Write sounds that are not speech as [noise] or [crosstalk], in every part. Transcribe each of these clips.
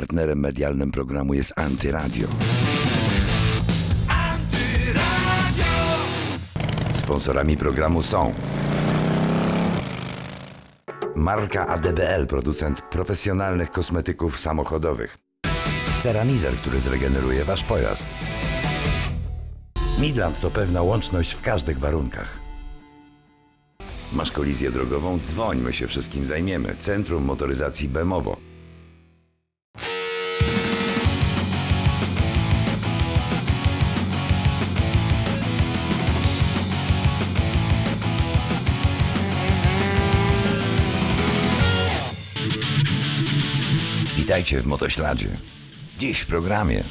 Partnerem medialnym programu jest Antyradio. Sponsorami programu są Marka ADBL, producent profesjonalnych kosmetyków samochodowych. Ceramizer, który zregeneruje Wasz pojazd. Midland to pewna łączność w każdych warunkach. Masz kolizję drogową? Dzwoń, my się wszystkim zajmiemy. Centrum Motoryzacji Bemowo. Witajcie w Motośladzie. Dziś w programie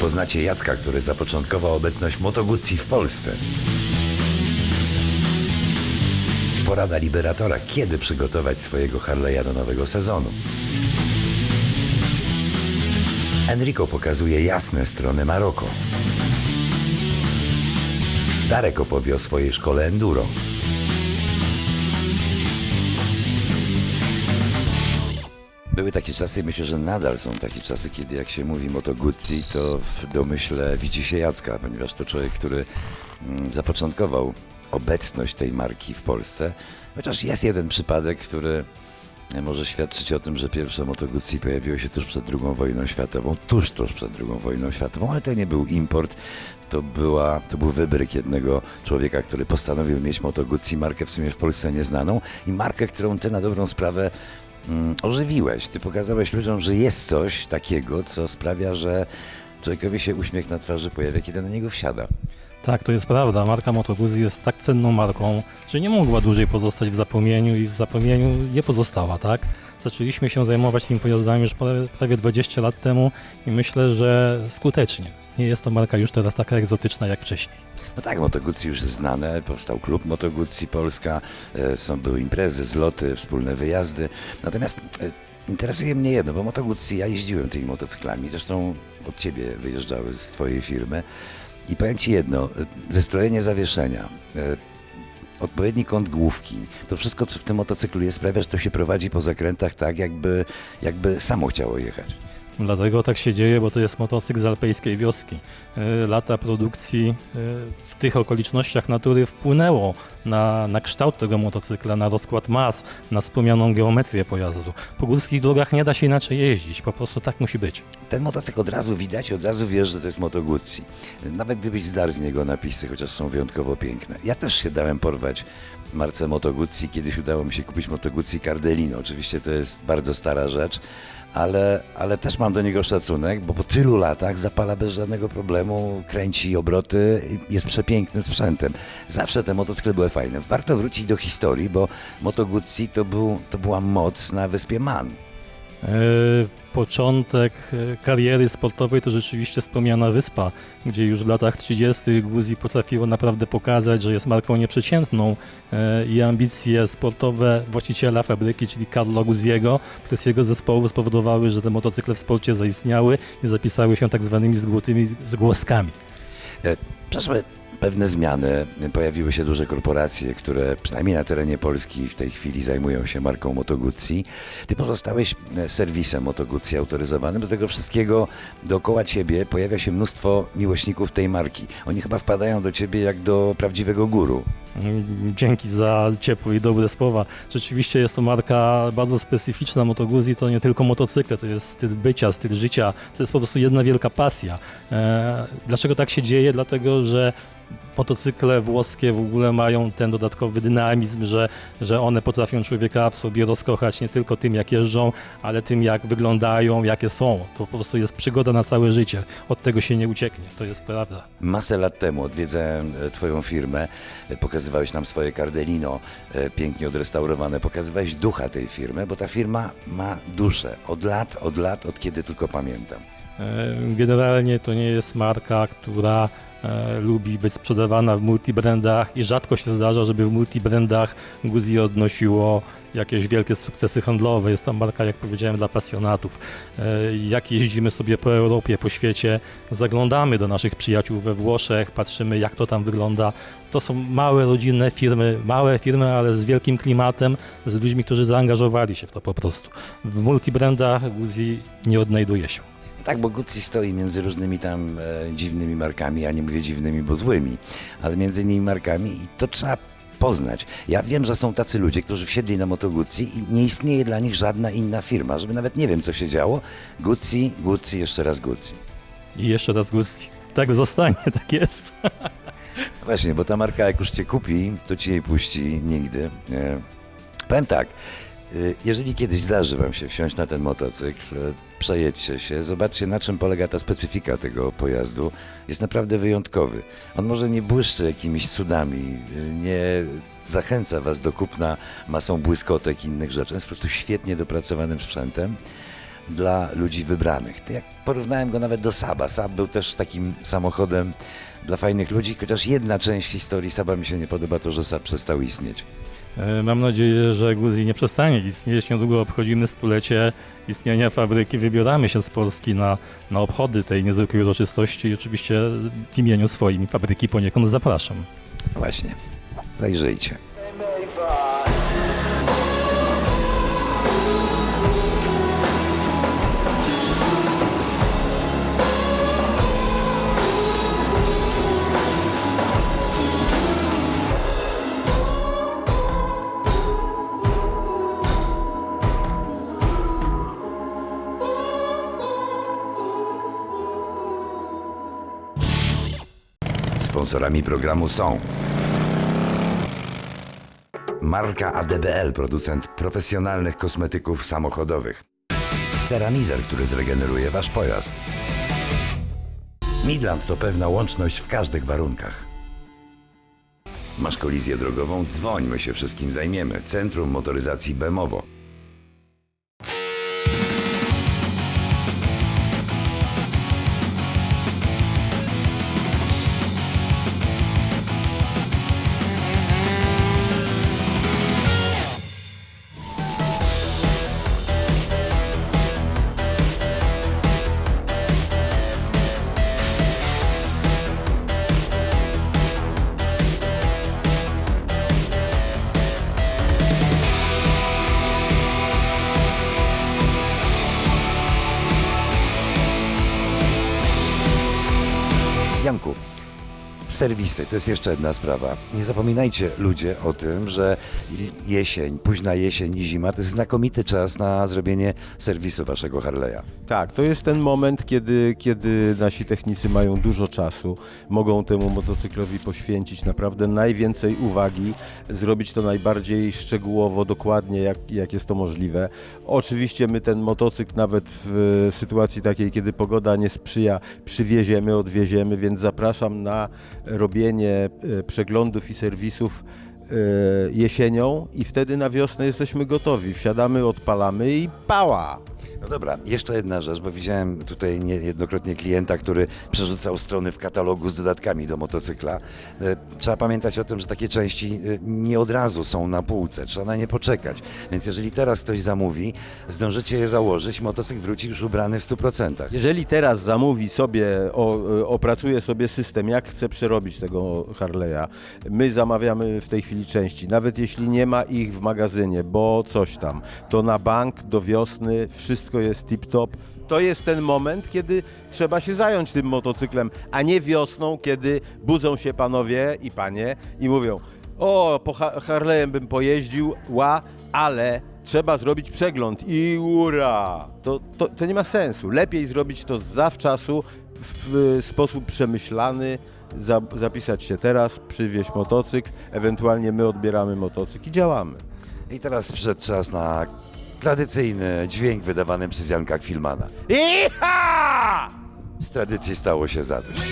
poznacie Jacka, który zapoczątkował obecność Moto Guzzi w Polsce. Porada Liberatora, kiedy przygotować swojego Harley'a do nowego sezonu. Enrico pokazuje jasne strony Maroko. Darek opowie o swojej szkole enduro. Były takie czasy, myślę, że nadal są takie czasy, kiedy jak się mówi Moto Guzzi, to w domyśle widzi się Jacka, ponieważ to człowiek, który mm, zapoczątkował obecność tej marki w Polsce. Chociaż jest jeden przypadek, który może świadczyć o tym, że pierwsze Moto Guzzi pojawiło się tuż przed II wojną światową, tuż, tuż przed II wojną światową, ale to nie był import, to, była, to był wybryk jednego człowieka, który postanowił mieć Moto Guzzi, markę w sumie w Polsce nieznaną i markę, którą ty na dobrą sprawę ożywiłeś. Ty pokazałeś ludziom, że jest coś takiego, co sprawia, że człowiekowi się uśmiech na twarzy pojawia, kiedy na niego wsiada. Tak, to jest prawda. Marka Moto Guzzi jest tak cenną marką, że nie mogła dłużej pozostać w zapomnieniu i w zapomnieniu nie pozostała, tak? Zaczęliśmy się zajmować tymi pojazdami już prawie 20 lat temu i myślę, że skutecznie. Nie jest to marka już teraz taka egzotyczna jak wcześniej. No tak, Moto już jest znane, powstał klub Moto Polska, e, są, były imprezy, zloty, wspólne wyjazdy. Natomiast e, interesuje mnie jedno, bo Moto ja jeździłem tymi motocyklami, zresztą od ciebie wyjeżdżały z twojej firmy i powiem ci jedno, e, zestrojenie zawieszenia, odpowiedni kąt główki, to wszystko co w tym motocyklu jest sprawia, że to się prowadzi po zakrętach tak, jakby, jakby samo chciało jechać. Dlatego tak się dzieje, bo to jest motocykl z alpejskiej wioski. E, Lata produkcji e, w tych okolicznościach natury wpłynęło na, na kształt tego motocykla, na rozkład mas, na wspomnianą geometrię pojazdu. Po górskich drogach nie da się inaczej jeździć, po prostu tak musi być. Ten motocykl od razu widać, od razu wiesz, że to jest Moto Guzzi. Nawet gdybyś zdarł z niego napisy, chociaż są wyjątkowo piękne. Ja też się dałem porwać marce Moto Guzzi. Kiedyś udało mi się kupić Moto Guzzi. Oczywiście to jest bardzo stara rzecz, ale, ale też mam do niego szacunek, bo po tylu latach zapala bez żadnego problemu, kręci obroty, jest przepięknym sprzętem. Zawsze te motocykle były fajne. Warto wrócić do historii, bo Moto Guzzi to, był, to była moc na wyspie Man. E, Początek e, kariery sportowej to rzeczywiście wspomniana wyspa, gdzie już w latach 30. Guzzi potrafiło naprawdę pokazać, że jest marką nieprzeciętną e, i ambicje sportowe właściciela fabryki, czyli Carlo Guzziego, przez jego zespołu spowodowały, że te motocykle w sporcie zaistniały i zapisały się tak zwanymi złotymi zgłoskami. Przeszły pewne zmiany, pojawiły się duże korporacje, które przynajmniej na terenie Polski w tej chwili zajmują się marką Moto Guzzi. Ty pozostałeś e, serwisem Moto Guzzi autoryzowanym, do tego wszystkiego dookoła ciebie pojawia się mnóstwo miłośników tej marki. Oni chyba wpadają do ciebie jak do prawdziwego guru. Dzięki za ciepłe i dobre słowa. Rzeczywiście jest to marka bardzo specyficzna. Moto Guzzi to nie tylko motocykle, to jest styl bycia, styl życia. To jest po prostu jedna wielka pasja. E, Dlaczego tak się dzieje? Dlatego, że motocykle włoskie w ogóle mają ten dodatkowy dynamizm, że, że one potrafią człowieka w sobie rozkochać nie tylko tym, jak jeżdżą, ale tym, jak wyglądają, jakie są. To po prostu jest przygoda na całe życie. Od tego się nie ucieknie. To jest prawda. Masę lat temu odwiedzałem e, Twoją firmę, e, pokazywałeś nam swoje Cardellino, e, pięknie odrestaurowane, pokazywałeś ducha tej firmy, bo ta firma ma duszę. Od lat, od lat, od kiedy tylko pamiętam. E, Generalnie to nie jest marka, która e, lubi być sprzedawana w multibrandach i rzadko się zdarza, żeby w multibrandach Guzi odnosiło jakieś wielkie sukcesy handlowe. Jest to marka, jak powiedziałem, dla pasjonatów. E, Jak jeździmy sobie po Europie, po świecie, zaglądamy do naszych przyjaciół we Włoszech, patrzymy jak to tam wygląda. To są małe rodzinne firmy, małe firmy, ale z wielkim klimatem, z ludźmi, którzy zaangażowali się w to po prostu. W multibrandach Guzi nie odnajduje się. Tak, bo Gucci stoi między różnymi tam e, dziwnymi markami, ja nie mówię dziwnymi, bo złymi, ale między nimi markami i to trzeba poznać. Ja wiem, że są tacy ludzie, którzy wsiedli na Moto Gucci i nie istnieje dla nich żadna inna firma, żeby nawet nie wiem, co się działo. Gucci, Gucci, jeszcze raz Gucci. I jeszcze raz Gucci. Tak zostanie, tak jest. [laughs] Właśnie, bo ta marka jak już cię kupi, to ci jej puści nigdy. E, powiem tak, jeżeli kiedyś zdarzy wam się wsiąść na ten motocykl, e, przejedźcie się, zobaczcie na czym polega ta specyfika tego pojazdu. Jest naprawdę wyjątkowy. On może nie błyszczy jakimiś cudami, e, nie zachęca was do kupna masą błyskotek i innych rzeczy. Jest po prostu świetnie dopracowanym sprzętem dla ludzi wybranych. Jak porównałem go nawet do Saba. Sab był też takim samochodem dla fajnych ludzi, chociaż jedna część historii Saba mi się nie podoba, to że Sab przestał istnieć. E, Mam nadzieję, że Guzi nie przestanie istnieć. Niedługo obchodzimy stulecie istnienia fabryki. Wybieramy się z Polski na, na obchody tej niezwykłej uroczystości i oczywiście w imieniu swoim fabryki poniekąd zapraszam. Właśnie, zajrzyjcie. Sponsorami programu są Marka ADBL, producent profesjonalnych kosmetyków samochodowych. Ceramizer, który zregeneruje Wasz pojazd. Midland to pewna łączność w każdych warunkach. Masz kolizję drogową? Dzwoń, my się wszystkim zajmiemy. Centrum Motoryzacji Bemowo. Serwisy to jest jeszcze jedna sprawa. Nie zapominajcie ludzie o tym, że jesień, późna jesień i zima to jest znakomity czas na zrobienie serwisu waszego Harley'a. Tak, to jest ten moment, kiedy, kiedy nasi technicy mają dużo czasu, mogą temu motocyklowi poświęcić naprawdę najwięcej uwagi, zrobić to najbardziej szczegółowo, dokładnie, jak, jak jest to możliwe. Oczywiście my ten motocykl nawet w sytuacji takiej, kiedy pogoda nie sprzyja, przywieziemy, odwieziemy, więc zapraszam na robienie e, przeglądów i serwisów e, jesienią i wtedy na wiosnę jesteśmy gotowi. Wsiadamy, odpalamy i pała! No dobra, jeszcze jedna rzecz, bo widziałem tutaj niejednokrotnie klienta, który przerzucał strony w katalogu z dodatkami do motocykla. E, Trzeba pamiętać o tym, że takie części e, nie od razu są na półce, trzeba na nie poczekać. Więc jeżeli teraz ktoś zamówi, zdążycie je założyć, motocykl wróci już ubrany w 100%. Jeżeli teraz zamówi sobie, o, opracuje sobie system, jak chce przerobić tego Harley'a, my zamawiamy w tej chwili części, nawet jeśli nie ma ich w magazynie, bo coś tam, to na bank do wiosny wszystko jest tip-top. To jest ten moment, kiedy trzeba się zająć tym motocyklem, a nie wiosną, kiedy budzą się panowie i panie i mówią, o, po Ha- Harley'em bym pojeździł, ła, ale trzeba zrobić przegląd i ura! To, to, to nie ma sensu. Lepiej zrobić to zawczasu, w sposób przemyślany, za, zapisać się teraz, przywieźć motocykl, ewentualnie my odbieramy motocykl i działamy. I teraz przyszedł czas na tradycyjny dźwięk wydawany przez Janka Kwilmana. Iha! Z tradycji stało się zadość.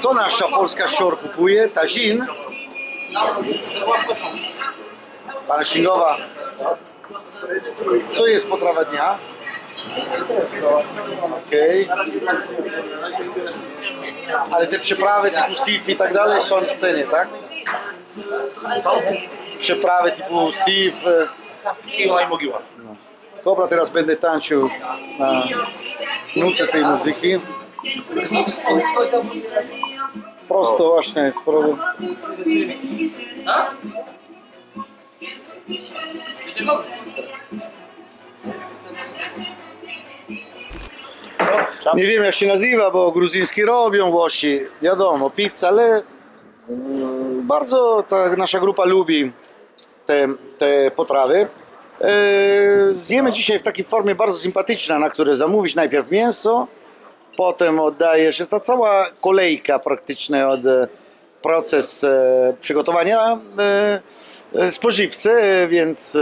Co nasza polska sior kupuje? Tazin. Pana Shingowa. Co jest potrawa dnia? Okej. Ale te przyprawy typu sif i tak dalej są w cenie, tak? Przyprawy typu sif. Kiła i mogiła. Dobra, teraz będę tańczył na nutę tej muzyki. Prosto właśnie z progu. Nie wiem jak się nazywa, bo gruziński robią Włosi, wiadomo, pizza, ale mm, bardzo ta nasza grupa lubi te, te potrawy. E, Zjemy dzisiaj w takiej formie bardzo sympatycznej, na której zamówić najpierw mięso, potem oddajesz, jest ta cała kolejka praktycznie od e, proces e, przygotowania e, spożywcy, więc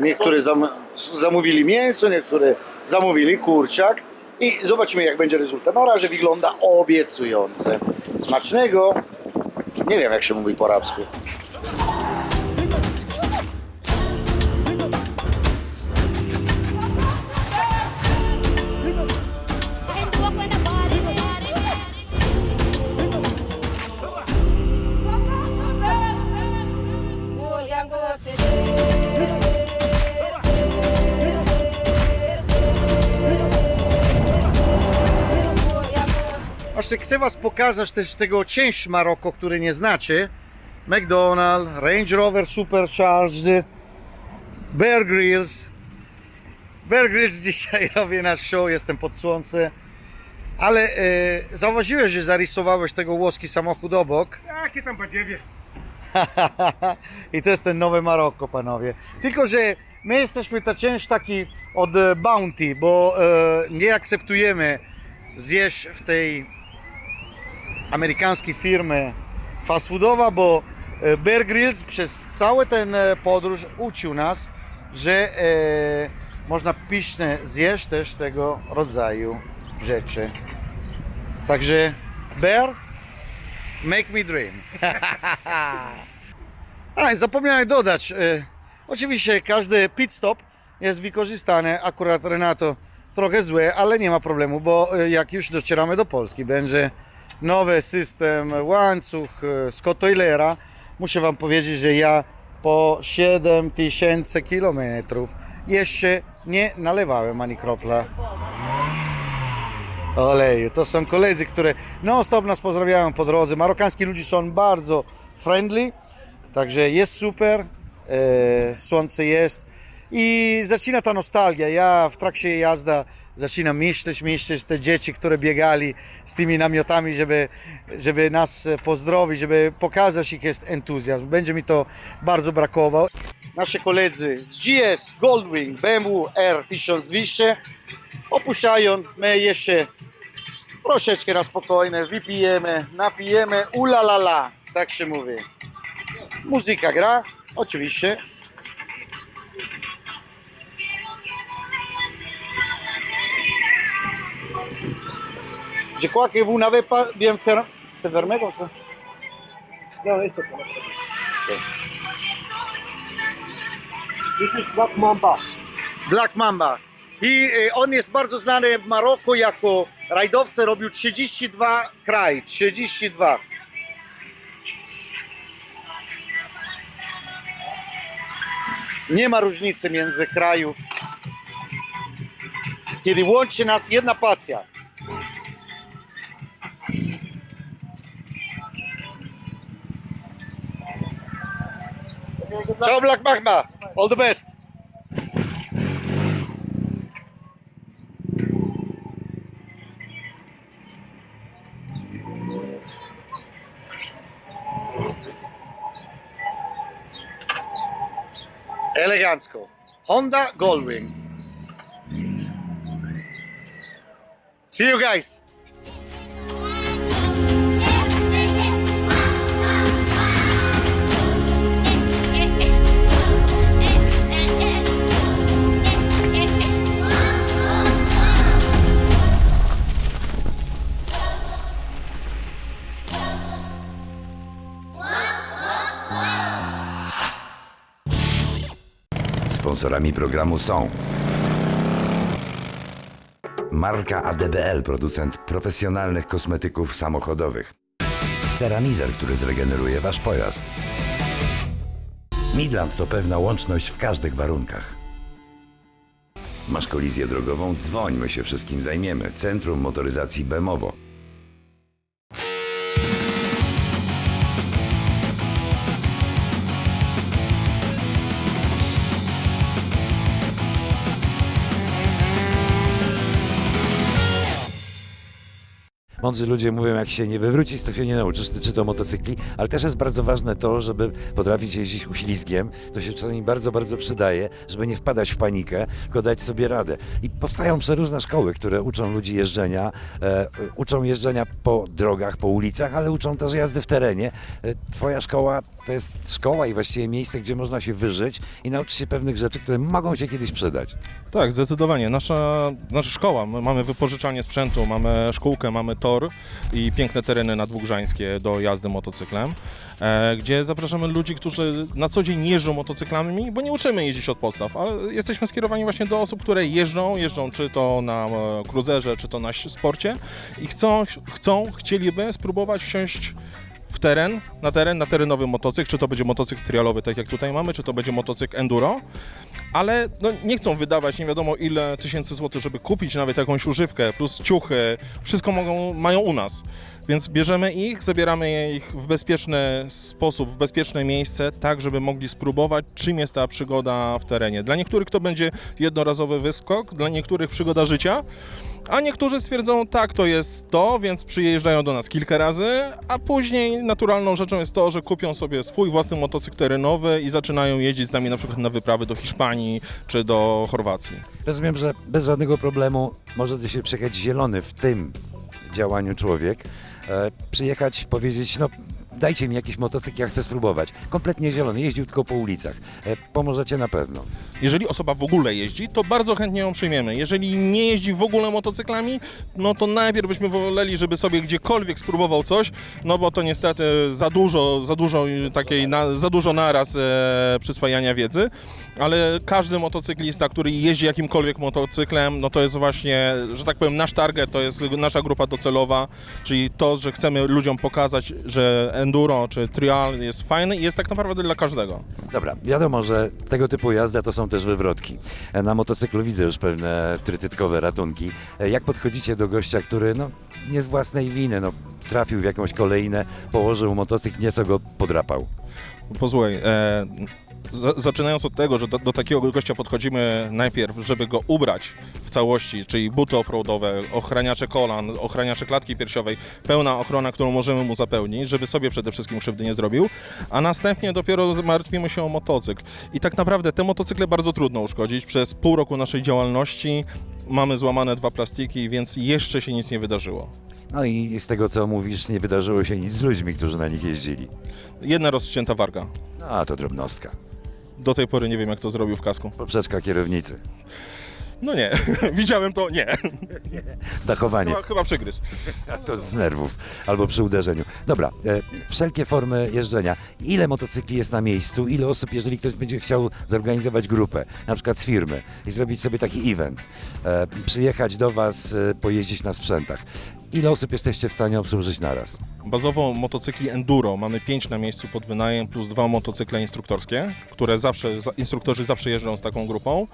niektórzy zam, zamówili mięso, niektórzy zamówili kurczak i zobaczymy jak będzie rezultat. Na razie wygląda obiecujące. Smacznego. Nie wiem jak się mówi po arabsku. Właśnie chcę Was pokazać też tego część Maroko, który nie znacie. McDonald's, Range Rover Supercharged, Bear Grylls. Bear Grylls [laughs] dzisiaj robię na show, jestem pod słońce. Ale e, zauważyłeś, że zarysowałeś tego włoski samochód obok. [laughs] Jakie tam badziewie? I to jest ten nowe Maroko, panowie. Tylko, że my jesteśmy ta część taki od e, bounty, bo e, nie akceptujemy zjeść w tej amerykańskiej firmy fast foodowa, bo e, Bear Grylls przez cały ten e, podróż uczył nas, że e, można pyszne zjeść też tego rodzaju rzeczy. Także Bear, make me dream. [laughs] A, zapomniałem dodać. E, oczywiście każdy pit stop jest wykorzystany. Akurat Renato trochę złe, ale nie ma problemu, bo e, jak już docieramy do Polski, będzie nowy system łańcuch e, Scott Oilera. Muszę Wam powiedzieć, że ja po 7000 kilometrów jeszcze nie nalewałem ani kropla oleju. To są koledzy, które non stop nas pozdrawiają po drodze. Marokańscy ludzie są bardzo friendly, także jest super, e, słońce jest i zaczyna ta nostalgia. Ja w trakcie jazda zaczynam myśleć, myśleć te dzieci, które biegali z tymi namiotami, żeby, żeby nas pozdrowić, żeby pokazać ich jest entuzjazm. Będzie mi to bardzo brakowało. Nasze koledzy z GS Goldwing BMW R1200 opuszczają, my jeszcze troszeczkę na spokojne, wypijemy, napijemy, ulalala, tak się mówi. Muzyka gra, oczywiście. Je crois que vous n'avez pas bien fermé. C'est fermé comme ça No, jest to. This is Black Mamba. Black Mamba. I y, on jest bardzo znany w Maroku jako rajdowca, robił 32 kraj, 32. Nie ma różnicy między krajów. Kiedy łączy nas jedna pasja. Ciao Black Magma, all the best. Elegancko. Honda Goldwing. See you guys. Sponsorami programu są Marka ADBL, producent profesjonalnych kosmetyków samochodowych. Ceramizer, który zregeneruje Wasz pojazd. Midland to pewna łączność w każdych warunkach. Masz kolizję drogową? Dzwoń, my się wszystkim zajmiemy. Centrum Motoryzacji Bemowo. Mądrzy ludzie mówią, jak się nie wywrócisz, to się nie nauczysz, czy to motocykli, ale też jest bardzo ważne to, żeby potrafić jeździć uślizgiem. To się czasami bardzo, bardzo przydaje, żeby nie wpadać w panikę, tylko dać sobie radę. I powstają przeróżne szkoły, które uczą ludzi jeżdżenia, e, uczą jeżdżenia po drogach, po ulicach, ale uczą też jazdy w terenie. E, twoja szkoła to jest szkoła i właściwie miejsce, gdzie można się wyżyć i nauczyć się pewnych rzeczy, które mogą się kiedyś przydać. Tak, zdecydowanie. Nasza, nasza szkoła, my mamy wypożyczanie sprzętu, mamy szkółkę, mamy tor i piękne tereny nadwugrzańskie do jazdy motocyklem, e, gdzie zapraszamy ludzi, którzy na co dzień jeżdżą motocyklami, bo nie uczymy jeździć od podstaw, ale jesteśmy skierowani właśnie do osób, które jeżdżą, jeżdżą czy to na e, cruzerze, czy to na sporcie i chcą, chcą chcieliby spróbować wsiąść w teren, na teren, na terenowy motocykl, czy to będzie motocykl trialowy, tak jak tutaj mamy, czy to będzie motocykl enduro, ale no, nie chcą wydawać nie wiadomo ile tysięcy złotych, żeby kupić nawet jakąś używkę, plus ciuchy, wszystko mogą, mają u nas. Więc bierzemy ich, zabieramy ich w bezpieczny sposób, w bezpieczne miejsce, tak żeby mogli spróbować, czym jest ta przygoda w terenie. Dla niektórych to będzie jednorazowy wyskok, dla niektórych przygoda życia, a niektórzy stwierdzą, tak, to jest to, więc przyjeżdżają do nas kilka razy, a później naturalną rzeczą jest to, że kupią sobie swój własny motocykl terenowy i zaczynają jeździć z nami na przykład na wyprawy do Hiszpanii czy do Chorwacji. Rozumiem, że bez żadnego problemu może się przyjechać zielony w tym działaniu człowiek, e, przyjechać, powiedzieć, no dajcie mi jakiś motocykl, ja chcę spróbować. Kompletnie zielony, jeździł tylko po ulicach. E, pomożecie na pewno. Jeżeli osoba w ogóle jeździ, to bardzo chętnie ją przyjmiemy. Jeżeli nie jeździ w ogóle motocyklami, no to najpierw byśmy woleli, żeby sobie gdziekolwiek spróbował coś, no bo to niestety za dużo, za dużo takiej, na, za dużo naraz e, przyswajania wiedzy, ale każdy motocyklista, który jeździ jakimkolwiek motocyklem, no to jest właśnie, że tak powiem, nasz target, to jest nasza grupa docelowa, czyli to, że chcemy ludziom pokazać, że enduro czy trial jest fajny i jest tak naprawdę dla każdego. Dobra, wiadomo, że tego typu jazda to są też wywrotki. Na motocyklu widzę już pewne trytytkowe ratunki. Jak podchodzicie do gościa, który no, nie z własnej winy, no, trafił w jakąś kolejnę, położył motocykl, nieco go podrapał? Posłuchaj, e, zaczynając od tego, że do, do takiego gościa podchodzimy najpierw, żeby go ubrać w całości, czyli buty offroadowe, ochraniacze kolan, ochraniacze klatki piersiowej, pełna ochrona, którą możemy mu zapełnić, żeby sobie przede wszystkim krzywdy nie zrobił, a następnie dopiero martwimy się o motocykl. I tak naprawdę te motocykle bardzo trudno uszkodzić. Przez pół roku naszej działalności mamy złamane dwa plastiki, więc jeszcze się nic nie wydarzyło. No i z tego, co mówisz, nie wydarzyło się nic z ludźmi, którzy na nich jeździli. Jedna rozcięta warga. No, a to drobnostka. Do tej pory nie wiem, jak to zrobił w kasku. Poprzeczka kierownicy. No nie, [laughs] widziałem to, nie. Dachowanie. Chyba, chyba przygryz. [laughs] To z nerwów albo przy uderzeniu. Dobra, e, wszelkie formy jeżdżenia. Ile motocykli jest na miejscu? Ile osób, jeżeli ktoś będzie chciał zorganizować grupę, na przykład z firmy i zrobić sobie taki event, e, przyjechać do Was, e, pojeździć na sprzętach. Ile osób jesteście w stanie obsłużyć naraz? Bazowo motocykli enduro mamy 5 na miejscu pod wynajem plus dwa motocykle instruktorskie, które zawsze, za- instruktorzy zawsze jeżdżą z taką grupą.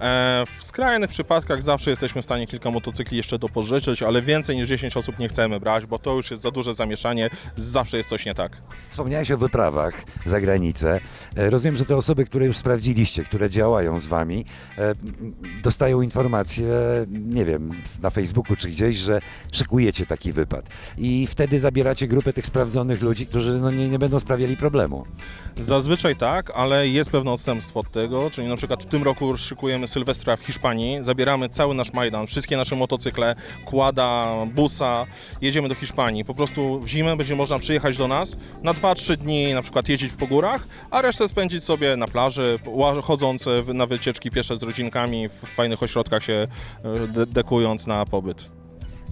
E, w skrajnych przypadkach zawsze jesteśmy w stanie kilka motocykli jeszcze dopożyczyć, ale więcej niż 10 osób nie chcemy brać, bo to już jest za duże zamieszanie, zawsze jest coś nie tak. Wspomniałeś o wyprawach za granicę. E, Rozumiem, że te osoby, które już sprawdziliście, które działają z Wami, e, dostają informacje, nie wiem, na Facebooku czy gdzieś, że szykujecie taki wypad. I wtedy zabieracie grupę tych sprawdzonych ludzi, którzy no, nie, nie będą sprawiali problemu. Zazwyczaj tak, ale jest pewne odstępstwo od tego, czyli na przykład w tym roku szykujemy Sylwestra w Hiszpanii, zabieramy cały nasz Majdan, wszystkie nasze motocykle, kłada, busa, jedziemy do Hiszpanii. Po prostu w zimę będzie można przyjechać do nas, na 2-3 dni na przykład jeździć po górach, a resztę spędzić sobie na plaży, chodząc na wycieczki piesze z rodzinkami, w fajnych ośrodkach się e, de- dekując na pobyt.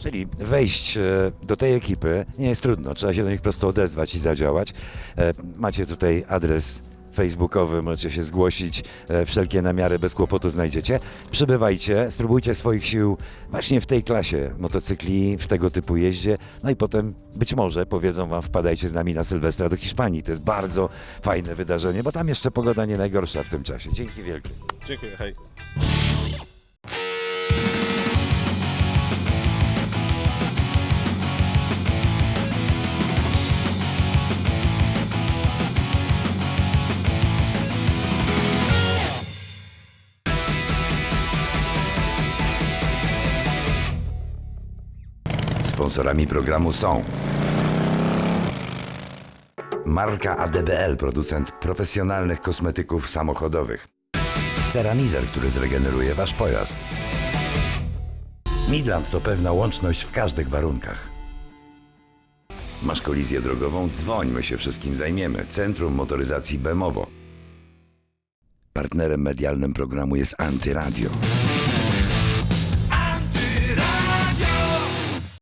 Czyli wejść e, do tej ekipy nie jest trudno, trzeba się do nich po prostu odezwać i zadziałać. E, Macie tutaj adres facebookowy, możecie się zgłosić, e, wszelkie namiary bez kłopotu znajdziecie. Przybywajcie, spróbujcie swoich sił właśnie w tej klasie motocykli, w tego typu jeździe, no i potem być może powiedzą wam, wpadajcie z nami na Sylwestra do Hiszpanii. To jest bardzo fajne wydarzenie, bo tam jeszcze pogoda nie najgorsza w tym czasie. Dzięki wielkie. Dziękuję, hej. Sponsorami programu są Marka ADBL, producent profesjonalnych kosmetyków samochodowych. Ceramizer, który zregeneruje Wasz pojazd. Midland to pewna łączność w każdych warunkach. Masz kolizję drogową? Dzwoń, my się wszystkim zajmiemy. Centrum Motoryzacji Bemowo. Partnerem medialnym programu jest Antyradio.